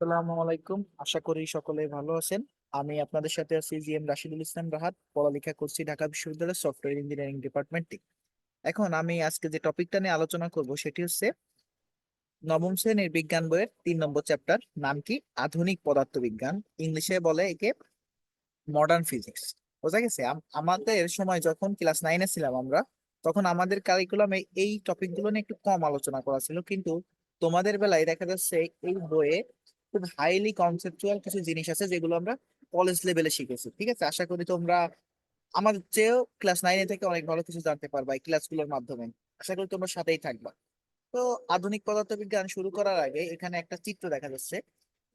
আসসালামু আলাইকুম। আশা করি সকলে ভালো আছেন। আমি আপনাদের সাথে আছি রাশিদুল ইসলাম রাহাত, পড়ালেখা করছি ঢাকা বিশ্ববিদ্যালয়ের সফটওয়্যার ইঞ্জিনিয়ারিং এখন আমি আজকে যে টপিকটা নিয়ে আলোচনা করব সেটি হচ্ছে নবম শ্রেণির বিজ্ঞান বইয়ের তিন নম্বর চ্যাপ্টার, নাম কি? আধুনিক পদার্থবিজ্ঞান। ইংলিশে বলে একে মডার্ন ফিজিক্স বোঝা গেছে? আমাদের সময় যখন ক্লাস নাইনে ছিলাম আমরা, তখন আমাদের কারিকুলামে এই টপিকগুলো নিয়ে একটু কম আলোচনা করা ছিল। কিন্তু তোমাদের বেলায় দেখা যাচ্ছে এই বইয়ে খুব হাইলি কনসেপচুয়াল কিছু জিনিস আছে যেগুলো আমরা কলেজ লেভেলে শিখেছি, ঠিক আছে? আশা করি তোমরা আমাদের চেয়েও ক্লাস নাইনে থেকে অনেক ভালো কিছু জানতে পারবা এই ক্লাসগুলোর মাধ্যমে। আশা করি তোমরা সাথেই থাকবা। তো আধুনিক পদার্থবিজ্ঞান শুরু করার আগে এখানে একটা চিত্র দেখা যাচ্ছে।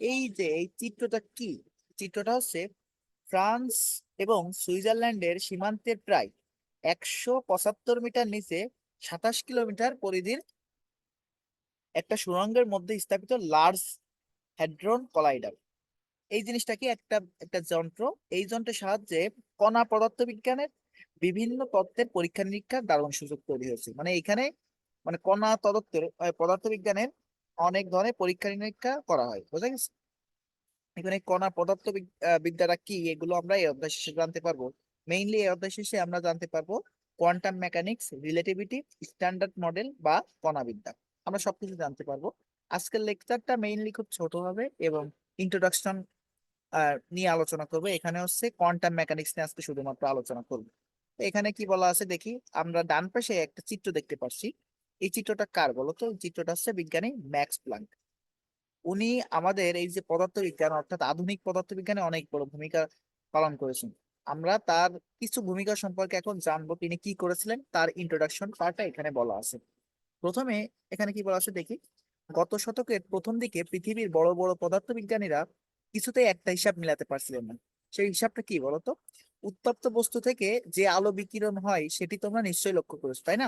এই যে এই চিত্রটা কি? চিত্রটা হচ্ছে ফ্রান্স এবং সুইজারল্যান্ডের সীমান্তের প্রায় একশো পঁচাত্তর মিটার নিচে সাতাশ কিলোমিটার পরিধির একটা সুড়ঙ্গের মধ্যে স্থাপিত লার্জ হ্যাড্রন কলাইডার এই জিনিসটা কি একটা একটা যন্ত্র? এই যন্ত্রের সাহায্যে কণা পদার্থবিজ্ঞানের বিভিন্ন তত্ত্বের পরীক্ষা নিরীক্ষার দারুণ সুযোগ তৈরি হয়েছে। মানে এখানে মানে কণা তত্ত্বের পদার্থবিজ্ঞানের অনেক ধরনের পরীক্ষা নিরীক্ষা করা হয়, বোঝা গেছে? এখানে কণা পদার্থ বিদ্যাটা কি, এগুলো আমরা এই অধ্যায় শেষে জানতে পারব। মেইনলি এই অধ্যায় শেষে আমরা জানতে পারব quantum mechanics relativity standard model বা কণাবিদ্যা। আমরা সবকিছু জানতে পারব। আজকের লেকচারটা মেইনলি খুব ছোট হবে এবং ইন্ট্রোডাকশন নিয়ে আলোচনা করব। এখানে হচ্ছে কোয়ান্টাম মেকানিক্স নিয়ে আজকে শুধুমাত্র আলোচনা করব। এখানে কি বলা আছে দেখি, আমরা ডান পাশে একটা চিত্র দেখতে পাচ্ছি এই চিত্রটা কার বলো তো? এই চিত্রটা হচ্ছে বিজ্ঞানী ম্যাক্স প্লাঙ্ক। উনি আমাদের এই যে পদার্থবিজ্ঞান, অর্থাৎ আধুনিক পদার্থবিজ্ঞানে অনেক বড় ভূমিকা পালন করেছেন। আমরা তার কিছু ভূমিকা সম্পর্কে এখন জানব, তিনি কি করেছিলেন, তার ইন্ট্রোডাকশন পার্টটা এখানে বলা আছে। প্রথমে এখানে কি বলা আছে দেখি গত শতকের প্রথম দিকে পৃথিবীর বড় বড় পদার্থবিজ্ঞানীরা কিছুতেই একটা হিসাব মিলাতে পারছিলেন না। সেই হিসাবটা কি বলতো? উত্তপ্ত বস্তু থেকে যে আলো বিকিরণ হয়, সেটি তোমরা নিশ্চয়ই লক্ষ্য করেছ, তাই না?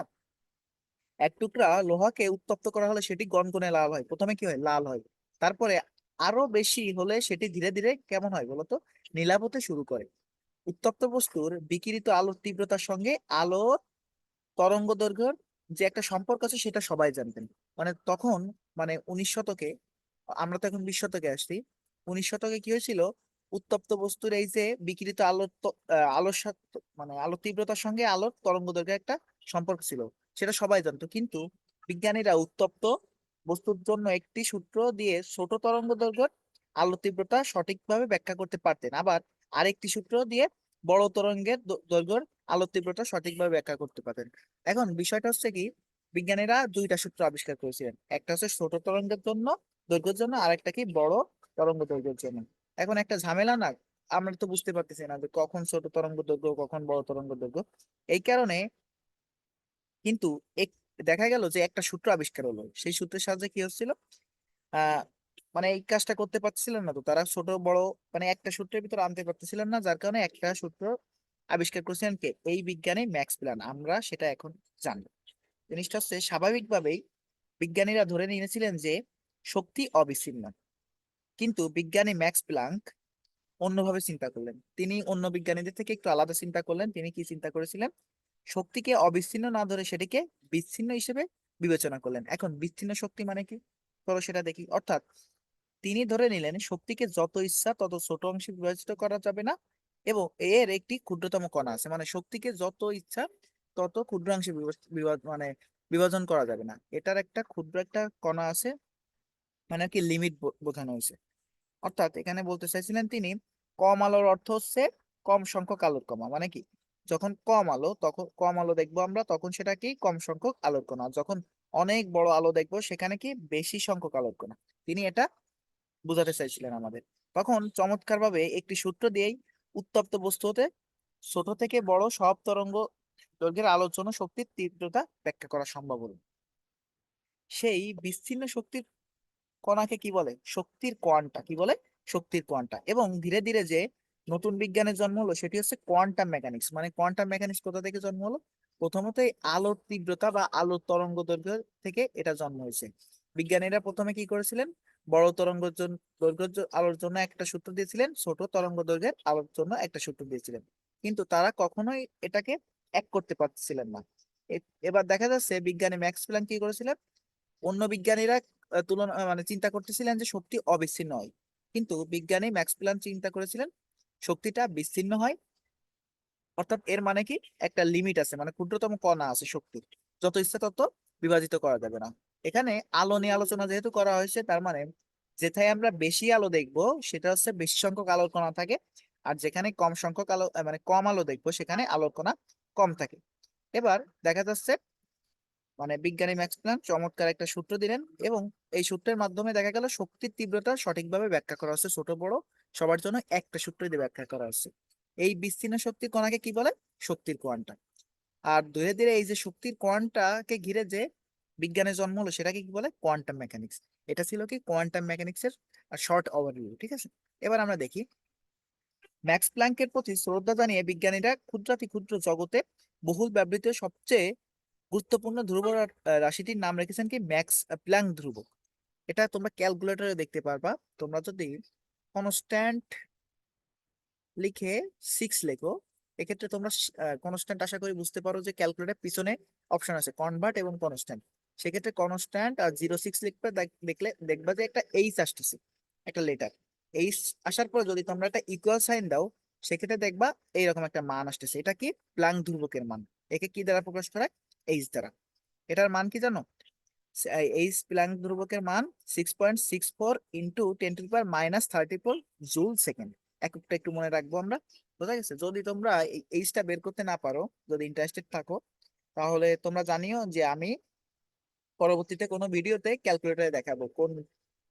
এক টুকরা লোহাকে উত্তপ্ত করা হলে সেটি গনগনে লাল হয়। প্রথমে কি হয়? লাল হয়। তারপরে আরও বেশি হলে সেটি ধীরে ধীরে কেমন হয় বলতো? নীলাভ হতে শুরু করে। উত্তপ্ত বস্তুর বিকিরিত আলোর তীব্রতার সঙ্গে আলোর তরঙ্গ দৈর্ঘ্যের যে একটা সম্পর্ক আছে, সেটা সবাই জানতেন। মানে তখন মানে উনিশ শতকে, আমরা তো এখন বিশ শতকে আসছি, উনিশ শতকে কি হয়েছিল? উত্তপ্ত বস্তুর এই যে বিকিরিত আলোর আলোর মানে আলোর তীব্রতার সঙ্গে আলোর তরঙ্গ দৈর্ঘ্যের একটা সম্পর্ক ছিল, সেটা সবাই জানতো। কিন্তু বিজ্ঞানীরা উত্তপ্ত বস্তুর জন্য একটি সূত্র দিয়ে ছোট তরঙ্গ দৈর্ঘ্যের আলো তীব্রতা সঠিকভাবে ব্যাখ্যা করতে পারতেন। আবার আরেকটি সূত্র দিয়ে বড় তরঙ্গের দৈর্ঘ্যের আলো তীব্রতা সঠিকভাবে ব্যাখ্যা করতে পারতেন। এখন বিষয়টা হচ্ছে কি বিজ্ঞানীরা দুইটা সূত্র আবিষ্কার করেছিলেন। একটা হচ্ছে ছোট তরঙ্গের জন্য দৈর্ঘ্যের জন্য আরেকটা কি বড় তরঙ্গ দৈর্ঘ্যের জন্য। এখন একটা ঝামেলা না, আমরা তো বুঝতে পারতেছি না যে কখন ছোট তরঙ্গ দৈর্ঘ্য, কখন বড় তরঙ্গ দৈর্ঘ্য। এই কারণে কিন্তু দেখা গেল যে একটা সূত্র আবিষ্কার হলো। সেই সূত্রের সাহায্যে কি হচ্ছিল? মানে এই কাজটা করতে পারছিলেন না তো, তারা ছোট, বড় মানে একটা সূত্রের ভিতরে আনতে পারতেছিলেন না, যার কারণে একটা সূত্র আবিষ্কার করেছিলেন কে? এই বিজ্ঞানী ম্যাক্স প্ল্যান আমরা সেটা এখন জানব। জিনিসটা হচ্ছে স্বাভাবিকভাবেই বিজ্ঞানীরা ধরে নিয়েছিলেন যে শক্তি অবিচ্ছিন্ন। কিন্তু বিজ্ঞানী ম্যাক্স প্লাঙ্ক অন্যভাবে চিন্তা করলেন। তিনি অন্য বিজ্ঞানীদের থেকে একটু আলাদা চিন্তা করলেন। তিনি কি চিন্তা করেছিলেন? শক্তিকে অবিচ্ছিন্ন না ধরে সেটিকে বিচ্ছিন্ন হিসেবে বিবেচনা করলেন। এখন বিচ্ছিন্ন শক্তি মানে কি? চলো সেটা দেখি। অর্থাৎ তিনি ধরে নিলেন শক্তিকে যত ইচ্ছা তত ছোট অংশে বিভাজিত করা যাবে না এবং এর একটি ক্ষুদ্রতম কণা আছে। মানে শক্তিকে যত ইচ্ছা তত ক্ষুদ্র অংশে বিভাজ- বিভাজ- মানে বিভাজন করা যাবে না। এটার একটা ক্ষুদ্র একটা কণা আছে মানে কি লিমিট বোঝানো হয়েছে। অর্থাৎ এখানে বলতে চাইছিলেন তিনি, কম আলোর অর্থ হচ্ছে কম সংখ্যক আলোর কণা মানে কি? যখন কম আলো, তখন, কম আলো দেখব আমরা, তখন সেটা কি? কম সংখ্যক আলোর কণা। যখন অনেক বড় আলো দেখব, সেখানে কি? বেশি সংখ্যক আলোর কণা। তিনি এটা বোঝাতে চাইছিলেন আমাদের। তখন চমৎকার ভাবে একটি সূত্র দিয়েই উত্তপ্ত বস্তু হতে ছোট থেকে বড় সব তরঙ্গ দৈর্ঘ্যের আলোর জন্য শক্তির তীব্রতা ব্যাখ্যা করা সম্ভব হলো। সেই বিচ্ছিন্ন শক্তির কণাকে কি বলে? শক্তির কোয়ান্টা। কি বলে? শক্তির কোয়ান্টা। এবং ধীরে ধীরে যে নতুন বিজ্ঞানের জন্ম হলো, সেটি হচ্ছে কোয়ান্টাম মেকানিক্স। মানে কোয়ান্টাম মেকানিক্স কোথা থেকে জন্ম হলো? প্রথমত এই আলোর তীব্রতা বা আলোর তরঙ্গ দৈর্ঘ্য থেকে এটা জন্ম হয়েছে। বিজ্ঞানীরা প্রথমে কি করেছিলেন? বড় তরঙ্গ দৈর্ঘ্য আলোর জন্য একটা সূত্র দিয়েছিলেন, ছোট তরঙ্গ দৈর্ঘ্যের আলোর জন্য একটা সূত্র দিয়েছিলেন। কিন্তু তারা কখনোই এটাকে এক করতে পারছিলেন না। এবার দেখা যাচ্ছে বিজ্ঞানী ম্যাক্স প্ল্যাঙ্ক কি করেছিলেন? অন্য বিজ্ঞানীরা তুলনা মানে চিন্তা করতেছিলেন যে শক্তি অবিচ্ছিন্ন হয়। কিন্তু বিজ্ঞানী ম্যাক্স প্ল্যাঙ্ক চিন্তা করেছিলেন শক্তিটা বিচ্ছিন্ন হয়। অর্থাৎ এর মানে কি? একটা লিমিট আছে মানে ক্ষুদ্রতম কণা আছে শক্তির। যত ইচ্ছা তত বিভাজিত করা যাবে না। এখানে আলো নিয়ে আলোচনা যেহেতু করা হয়েছে, তার মানে যেথায় আমরা বেশি আলো দেখব, সেটা হচ্ছে বেশি সংখ্যক আলোর কণা থাকে। আর যেখানে কম সংখ্যক আলো মানে কম আলো দেখব, সেখানে আলোর কণা কম থাকে। এবার দেখা যাচ্ছে মানে বিজ্ঞানী ম্যাক্স প্ল্যাঙ্ক চমৎকার একটা সূত্র দিলেন এবং এই সূত্রের মাধ্যমে দেখা গেল শক্তির তীব্রতা সঠিকভাবে ব্যাখ্যা করা হচ্ছে। ছোট, বড়, সবার জন্য একটা সূত্র দিয়ে ব্যাখ্যা করা হচ্ছে। এই বিচ্ছিন্ন শক্তির কণাকে কি বলে? শক্তির কোয়ান্টা আর ধীরে ধীরে এই যে শক্তির কোয়ান্টাকে ঘিরে যে বিজ্ঞানের জন্ম হলো, সেটাকে কি বলে? Quantum mechanics. এটা ছিল কি? কোয়ান্টাম মেকানিক্স এর শর্ট ওভারভিউ ঠিক আছে? এবার আমরা দেখি ম্যাক্স প্ল্যাঙ্কের প্রতি শ্রদ্ধা জানিয়ে বিজ্ঞানীরা ক্ষুদ্রাতি ক্ষুদ্র জগতে বহুল ব্যবহৃত সবচেয়ে গুরুত্বপূর্ণ ধ্রুব রাশিটির নাম রেখেছেন কি? ম্যাক্স প্ল্যাঙ্ক ধ্রুবক। এটা তোমরা ক্যালকুলেটরে দেখতে পারবা। তোমরা যদি কনস্ট্যান্ট লিখে সিক্স লেখো, এক্ষেত্রে তোমরা কনস্ট্যান্ট আশা করি বুঝতে পারো যে ক্যালকুলেটর পিছনে অপশন আছে, কনভার্ট এবং কনস্ট্যান্ট। সেক্ষেত্রে কনস্ট্যান্ট আর জিরো সিক্স লিখবে দেখলে দেখবা যে একটা এইচ আসতেছে, একটা লেটার এইচ আসার পর যদি তোমরা একটা ইকুয়াল সাইন দাও, সেক্ষেত্রে দেখবা এইরকম একটা মান আসতেছে। এটা কি? প্লাং ধ্রুবকের মান। একে কি দ্বারা প্রকাশ করা এইচ দ্বারা। এটার মান কি জানো? এইচ প্লাঙ্ক ধ্রুবকের মান six point six four into ten to power minus thirty four joule second একটা, একটু মনে রাখব আমরা। বোঝা গেছে? যদি তোমরা এই এইচটা বের করতে না পারো, যদি ইন্টারেস্টেড থাকো, তাহলে তোমরা জানিও যে আমি পরবর্তীতে কোনো ভিডিওতে ক্যালকুলেটরে দেখাবো কোন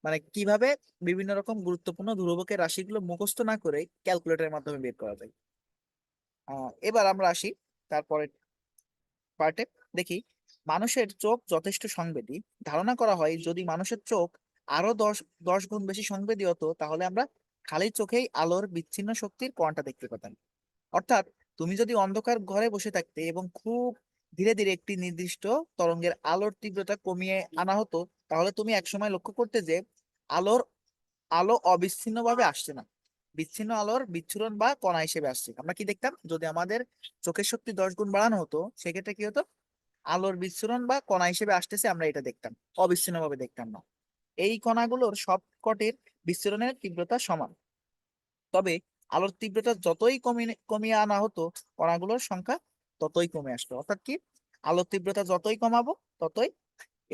মানে কীভাবে বিভিন্ন রকম গুরুত্বপূর্ণ ধ্রুবকের রাশিগুলো মুখস্থ না করে ক্যালকুলেটরের মাধ্যমে বের করা যায়। এবার আমরা আসি তারপরে পার্টে। দেখি, মানুষের চোখ যথেষ্ট সংবেদী। ধারণা করা হয় যদি মানুষের চোখ আরও দশ দশ গুণ বেশি সংবেদী হতো, তাহলে আমরা খালি চোখেই আলোর বিচ্ছিন্ন শক্তির কোয়ান্টা দেখতে পেতাম। অর্থাৎ তুমি যদি অন্ধকার ঘরে বসে থাকতে এবং খুব ধীরে ধীরে একটি নির্দিষ্ট তরঙ্গের আলোর তীব্রতা কমিয়ে আনা হতো তাহলে তুমি একসময় লক্ষ্য করতে যে আলোর, আলো অবিচ্ছিন্নভাবে আসছে না। বিচ্ছিন্ন আলোর বিচ্ছুরণ বা কণা হিসেবে আসছে। আমরা কি দেখতাম? যদি আমাদের চোখের শক্তি দশ গুণ বাড়ানো হতো, সেক্ষেত্রে কি হতো? আলোর বিচ্ছুরণ বা কণা হিসেবে আসতেছে আমরা এটা দেখতাম। অবিচ্ছিন্নভাবে দেখতাম না। এই কণাগুলোর সবকটির বিচ্ছুরণের তীব্রতা সমান। তবে আলোর তীব্রতা যতই কমিয়ে কমিয়ে আনা হতো, কণাগুলোর সংখ্যা ততই কমে আসতো। অর্থাৎ কি? আলোর তীব্রতা যতই কমাবো, ততই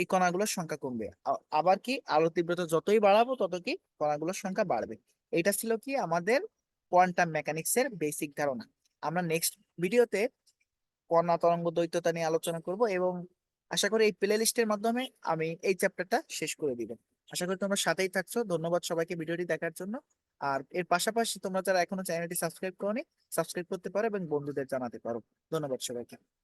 এই কণাগুলোর সংখ্যা কমবে। আবার কি আলো তীব্রতা যতই বাড়াবো তত কি কণাগুলোর সংখ্যা বাড়বে। এটা ছিল কি আমাদের কোয়ান্টাম মেকানিক্স এর বেসিক ধারণা। আমরা নেক্সট ভিডিওতে কণা তরঙ্গ দ্বৈততা নিয়ে আলোচনা করব এবং আশা করি এই প্লে লিস্টের মাধ্যমে আমি এই চ্যাপ্টারটা শেষ করে দিব। আশা করি তোমরা সাথেই থাকছো। ধন্যবাদ সবাইকে ভিডিওটি দেখার জন্য। আর এর পাশাপাশি তোমরা যারা এখনও চ্যানেলটি সাবস্ক্রাইব করোনি, সাবস্ক্রাইব করতে পারো এবং বন্ধুদের জানাতে পারো। ধন্যবাদ সবাইকে।